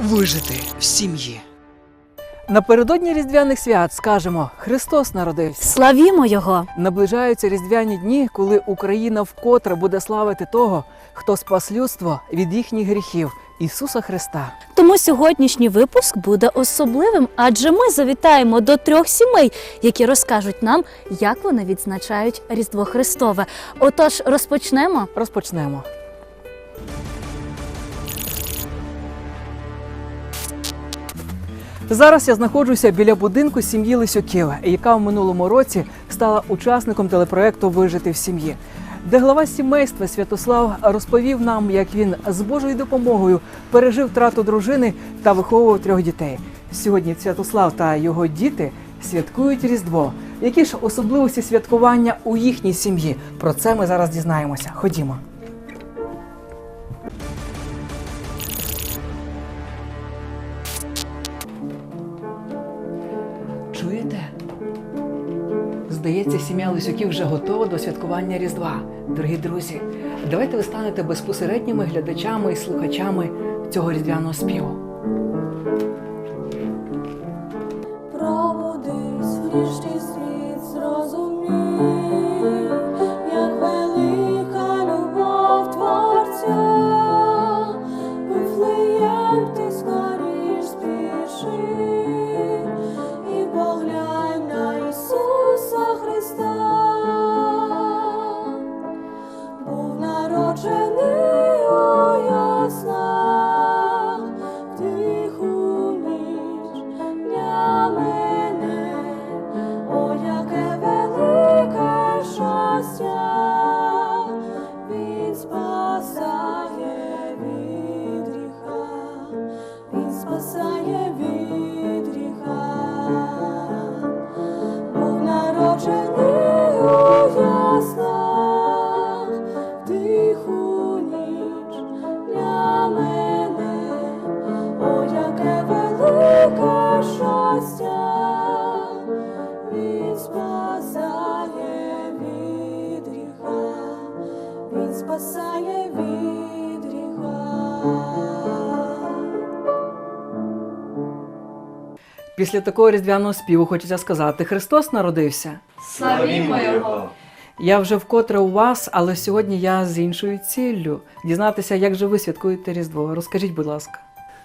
Вижити в сім'ї. Напередодні різдвяних свят скажемо Христос народився. Славімо його! Наближаються різдвяні дні, коли Україна вкотре буде славити того, хто спас людство від їхніх гріхів Ісуса Христа. Тому сьогоднішній випуск буде особливим, адже ми завітаємо до трьох сімей, які розкажуть нам, як вони відзначають Різдво Христове. Отож, розпочнемо. Розпочнемо. Зараз я знаходжуся біля будинку сім'ї Лисюків, яка в минулому році стала учасником телепроекту Вижити в сім'ї, де глава сімейства Святослав розповів нам, як він з Божою допомогою пережив втрату дружини та виховував трьох дітей. Сьогодні Святослав та його діти святкують Різдво. Які ж особливості святкування у їхній сім'ї? Про це ми зараз дізнаємося. Ходімо. Здається, сім'я Лисюків вже готова до святкування Різдва. Дорогі друзі, давайте ви станете безпосередніми глядачами і слухачами цього різдвяного співу. Пробудись Після такого різдвяного співу хочеться сказати: Христос народився. Славімо Його! Я вже вкотре у вас, але сьогодні я з іншою ціллю дізнатися, як же ви святкуєте Різдво. Розкажіть, будь ласка.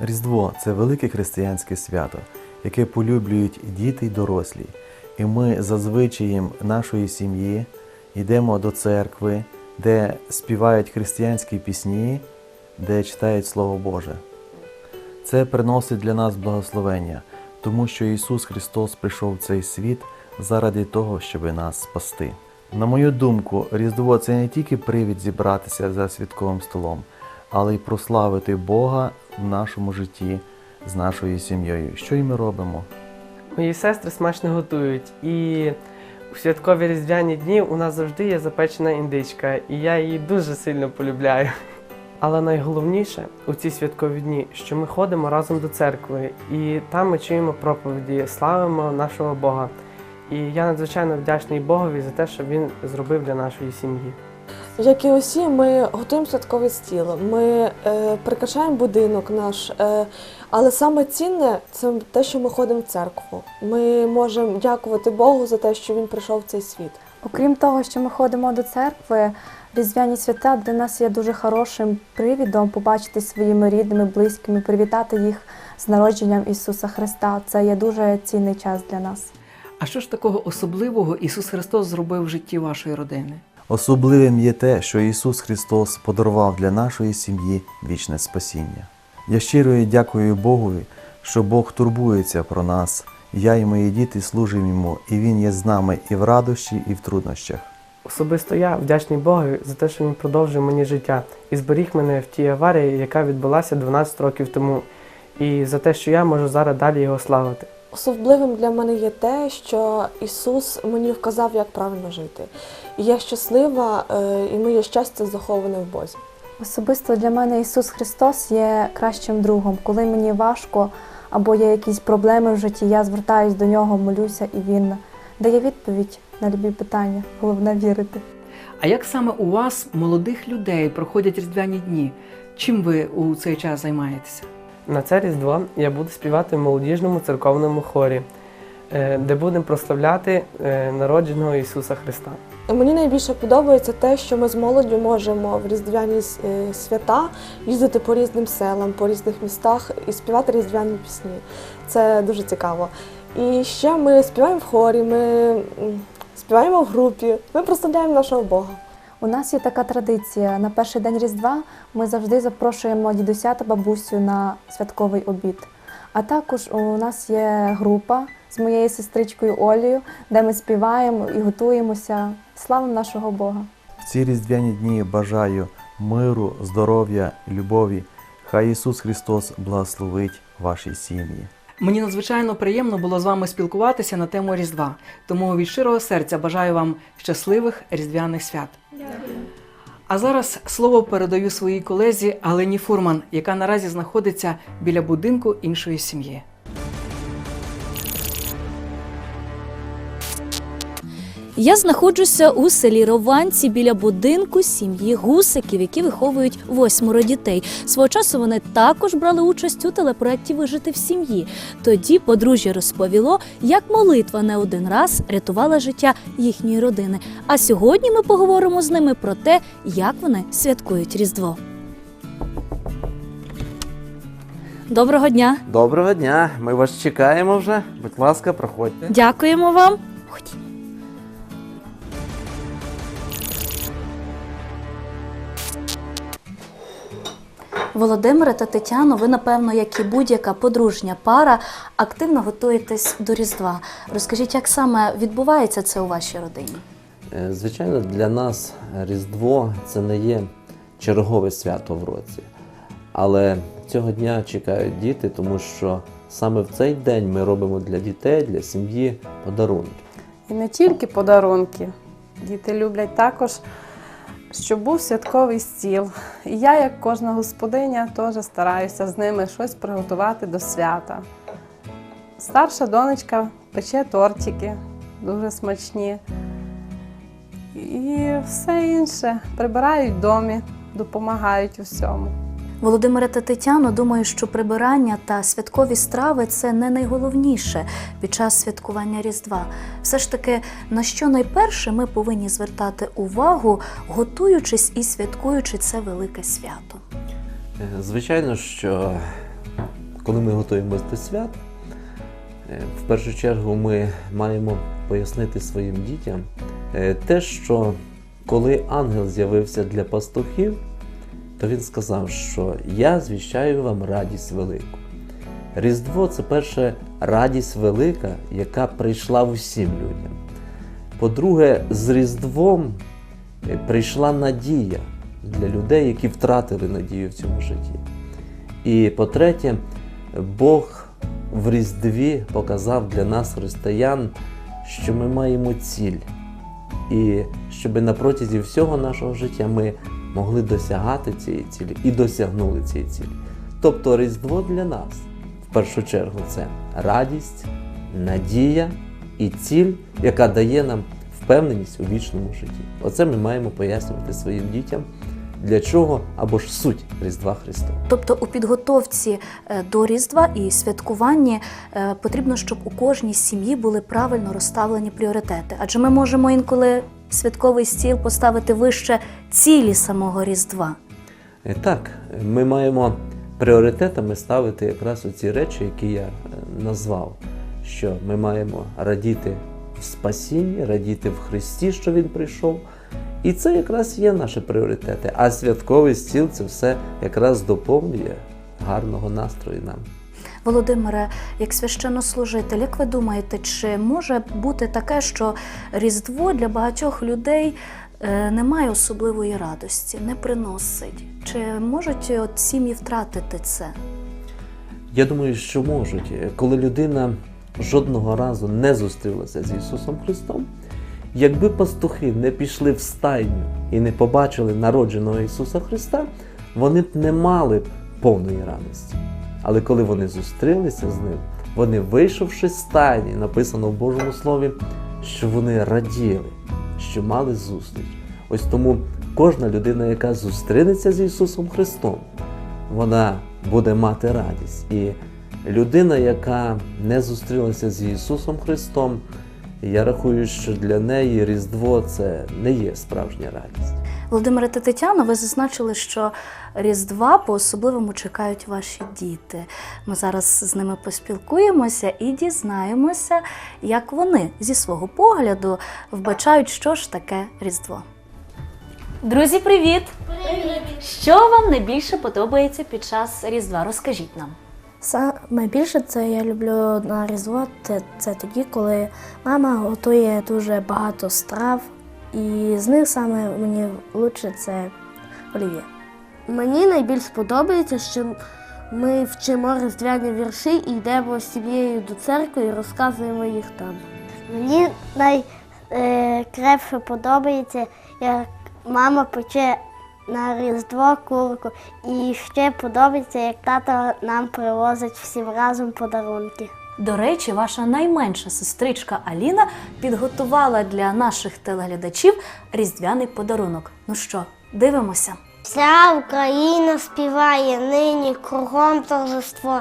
Різдво це велике християнське свято, яке полюблюють діти й дорослі. І ми за звичаєм нашої сім'ї йдемо до церкви, де співають християнські пісні, де читають Слово Боже. Це приносить для нас благословення, тому що Ісус Христос прийшов в цей світ заради того, щоб нас спасти. На мою думку, Різдво це не тільки привід зібратися за святковим столом, але й прославити Бога в нашому житті з нашою сім'єю. Що й ми робимо? Мої сестри смачно готують, і у святкові різдвяні дні у нас завжди є запечена індичка, і я її дуже сильно полюбляю. Але найголовніше у ці святкові дні, що ми ходимо разом до церкви, і там ми чуємо проповіді, славимо нашого Бога. І я надзвичайно вдячний Богові за те, що він зробив для нашої сім'ї. Як і усі, ми готуємо святковий стіл, ми е, прикрашаємо будинок наш. Е, але саме цінне це те, що ми ходимо в церкву. Ми можемо дякувати Богу за те, що він прийшов в цей світ. Окрім того, що ми ходимо до церкви, різдвяні свята для нас є дуже хорошим привідом побачити своїми рідними, близькими, привітати їх з народженням Ісуса Христа. Це є дуже цінний час для нас. А що ж такого особливого Ісус Христос зробив в житті вашої родини? Особливим є те, що Ісус Христос подарував для нашої сім'ї вічне спасіння. Я щиро дякую Богові, що Бог турбується про нас. Я і мої діти служимо йому, і Він є з нами і в радощі, і в труднощах. Особисто я вдячний Богові за те, що він продовжив мені життя і зберіг мене в тій аварії, яка відбулася 12 років тому. і за те, що я можу зараз далі його славити. Особливим для мене є те, що Ісус мені вказав, як правильно жити. І я щаслива, е, і моє щастя заховане в Бозі. Особисто для мене Ісус Христос є кращим другом. Коли мені важко або є якісь проблеми в житті, я звертаюсь до нього, молюся, і він дає відповідь на любі питання. Головне вірити. А як саме у вас, молодих людей, проходять різдвяні дні? Чим ви у цей час займаєтеся? На це Різдво я буду співати в молодіжному церковному хорі, е, де будемо прославляти е, народженого Ісуса Христа. Мені найбільше подобається те, що ми з молоддю можемо в різдвяні е, свята їздити по різним селам, по різних містах і співати різдвяні пісні. Це дуже цікаво. І ще ми співаємо в хорі, ми співаємо в групі, ми прославляємо нашого Бога. У нас є така традиція. На перший день Різдва ми завжди запрошуємо дідуся та бабусю на святковий обід. А також у нас є група з моєю сестричкою Олею, де ми співаємо і готуємося. Славимо нашого Бога! В ці різдвяні дні бажаю миру, здоров'я, любові. Хай Ісус Христос благословить ваші сім'ї. Мені надзвичайно приємно було з вами спілкуватися на тему Різдва. Тому від щирого серця бажаю вам щасливих різдвяних свят. А зараз слово передаю своїй колезі Алені Фурман, яка наразі знаходиться біля будинку іншої сім'ї. Я знаходжуся у селі Рованці біля будинку сім'ї гусиків, які виховують восьмеро дітей. Свого часу вони також брали участь у телепроекті Вижити в сім'ї. Тоді подружжя розповіло, як молитва не один раз рятувала життя їхньої родини. А сьогодні ми поговоримо з ними про те, як вони святкують Різдво. Доброго дня! Доброго дня, ми вас чекаємо вже. Будь ласка, проходьте. Дякуємо вам. Ходімо. Володимире та Тетяно, ви, напевно, як і будь-яка подружня пара, активно готуєтесь до Різдва. Розкажіть, як саме відбувається це у вашій родині? Е, Звичайно, для нас Різдво це не є чергове свято в році. Але цього дня чекають діти, тому що саме в цей день ми робимо для дітей, для сім'ї подарунки. І не тільки подарунки. Діти люблять також, щоб був святковий стіл. І я, як кожна господиня, теж стараюся з ними щось приготувати до свята. Старша донечка пече тортики, дуже смачні. І все інше прибирають в домі, допомагають у всьому. Володимире та Тетяно, думаю, що прибирання та святкові страви це не найголовніше під час святкування Різдва. Все ж таки, на що найперше ми повинні звертати увагу, готуючись і святкуючи це велике свято. Е, Звичайно, що коли ми готуємося до свят, е, в першу чергу ми маємо пояснити своїм дітям е, те, що коли ангел з'явився для пастухів, то він сказав, що я звіщаю вам радість велику. Різдво це перше радість велика, яка прийшла усім людям. По-друге, з Різдвом прийшла надія для людей, які втратили надію в цьому житті. І по-третє, Бог в Різдві показав для нас, християн, що ми маємо ціль. І щоб на протязі всього нашого життя ми могли досягати цієї цілі і досягнули цієї цілі. Тобто Різдво для нас в першу чергу це радість, надія і ціль, яка дає нам впевненість у вічному житті. Оце ми маємо пояснювати своїм дітям, для чого або ж суть Різдва Христова. Тобто у підготовці е, до Різдва і святкуванні е, потрібно, щоб у кожній сім'ї були правильно розставлені пріоритети. Адже ми можемо інколи святковий стіл поставити вище цілі самого Різдва. Е, Так, ми маємо пріоритетами ставити якраз оці речі, які я е, назвав, що ми маємо радіти в спасінні, радіти в Христі, що Він прийшов. І це якраз є наші пріоритети. А святковий стіл це все якраз доповнює гарного настрою нам. Володимире, як священнослужитель, як ви думаєте, чи може бути таке, що Різдво для багатьох людей е, не має особливої радості, не приносить? Чи можуть от сім'ї втратити це? Я думаю, що можуть. Коли людина жодного разу не зустрілася з Ісусом Христом, якби пастухи не пішли в стайню і не побачили народженого Ісуса Христа, вони б не мали повної радості. Але коли вони зустрілися з ним, вони, вийшовши з стайні, написано в Божому Слові, що вони раділи, що мали зустріч. Ось тому кожна людина, яка зустрінеться з Ісусом Христом, вона буде мати радість. І людина, яка не зустрілася з Ісусом Христом, я рахую, що для неї Різдво це не є справжня радість. Володимире та Тетяно, ви зазначили, що Різдва по-особливому чекають ваші діти. Ми зараз з ними поспілкуємося і дізнаємося, як вони зі свого погляду вбачають, що ж таке Різдво. Друзі, привіт! Привіт! Що вам найбільше подобається під час Різдва? Розкажіть нам. Саме більше це я люблю на Різдво. Це, це тоді, коли мама готує дуже багато страв, і з них саме мені лучше це олів'є. Мені найбільш подобається, що ми вчимо різдвяні вірші і йдемо з сім'єю до церкви і розказуємо їх там. Мені найкраще подобається, як мама пече на Різдво курку. І ще подобається, як тато нам привозить всім разом подарунки. До речі, ваша найменша сестричка Аліна підготувала для наших телеглядачів різдвяний подарунок. Ну що, дивимося. Вся Україна співає нині кругом торжество.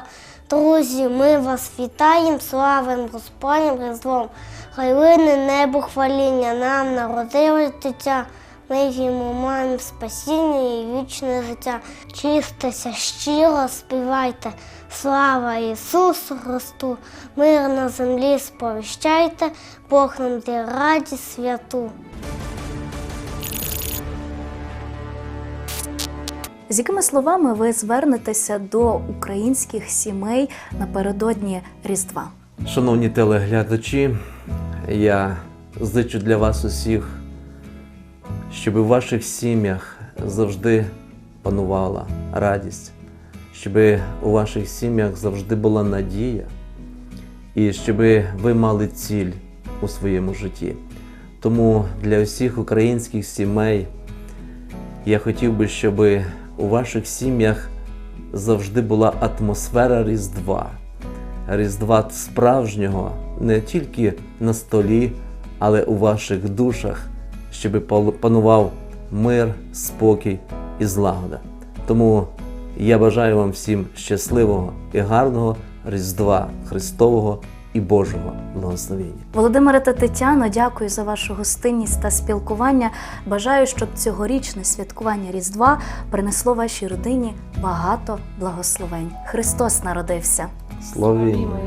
Друзі, ми вас вітаємо, славим Господнім Різдвом. Хай лине небо хваління, нам народилось дитя. Ми йому маємо спасіння і вічне життя. Чистися щиро співайте, слава Ісусу Христу, мир на землі сповіщайте, Бог нам дає радість святу. З якими словами ви звернетеся до українських сімей напередодні Різдва? Шановні телеглядачі, я зичу для вас усіх, щоб у ваших сім'ях завжди панувала радість, щоб у ваших сім'ях завжди була надія, і щоб ви мали ціль у своєму житті. Тому для усіх українських сімей я хотів би, щоб у ваших сім'ях завжди була атмосфера Різдва. Різдва справжнього не тільки на столі, але у ваших душах, щоб панував мир, спокій і злагода. Тому я бажаю вам всім щасливого і гарного Різдва Христового і Божого благословення. Володимире та Тетяно, дякую за вашу гостинність та спілкування. Бажаю, щоб цьогорічне святкування Різдва принесло вашій родині багато благословень. Христос народився. Славімо!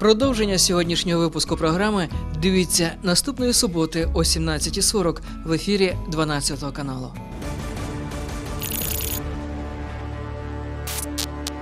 Продовження сьогоднішнього випуску програми дивіться наступної суботи о 17.40 в ефірі 12 каналу.